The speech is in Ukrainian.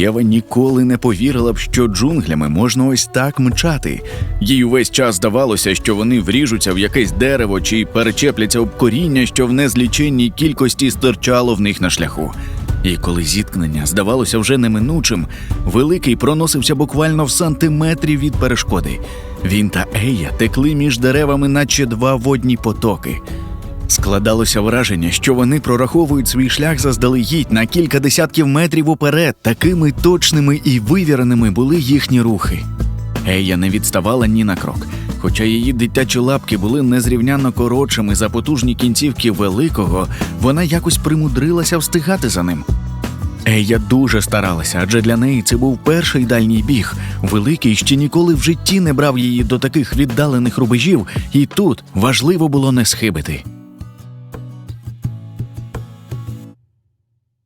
Єва ніколи не повірила б, що джунглями можна ось так мчати. Їй увесь час здавалося, що вони вріжуться в якесь дерево чи перечепляться об коріння, що в незліченній кількості стирчало в них на шляху. І коли зіткнення здавалося вже неминучим, великий проносився буквально в сантиметрі від перешкоди. Він та Ея текли між деревами, наче два водні потоки. Складалося враження, що вони прораховують свій шлях заздалегідь на кілька десятків метрів уперед. Такими точними і вивіреними були їхні рухи. Ея не відставала ні на крок, хоча її дитячі лапки були незрівнянно коротшими за потужні кінцівки великого, вона якось примудрилася встигати за ним. Ея дуже старалася, адже для неї це був перший дальній біг. Великий ще ніколи в житті не брав її до таких віддалених рубежів, і тут важливо було не схибити.